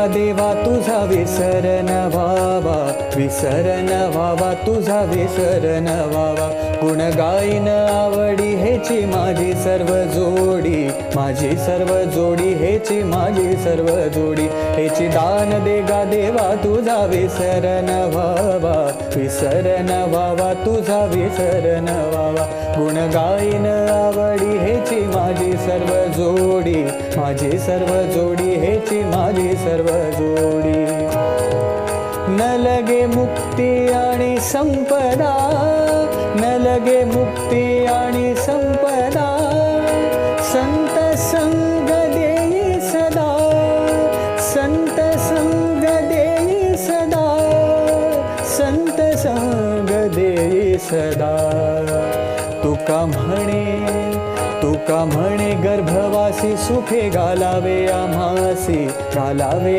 देवा तुझा विसरण व्हावा. विसरण व्हावा तुझा विसरण न व्हावा. गुण गायन आवडी हेची माझी सर्व जोडी. माझी सर्व जोडी हेची माझी सर्व जोडी. हेची दान दे गा देवा तुझा विसरण व्हावा. विसरण व्हावा तुझा विसरण व्हावा. गुण गायन आवडी हेची माझी सर्व जोडी. माझी सर्व जोडी हेची माझी सर्व जोडी. न लगे मुक्ती आणि संपदा. न लगे मुक्ती आणि संपदा. संत संग देई सदा. संत संग देई सदा. संत संग देई सदा. तुका म्हणे? तुका म्हणे गर्भवासी सुखे घालावे आम्हासी? घालावे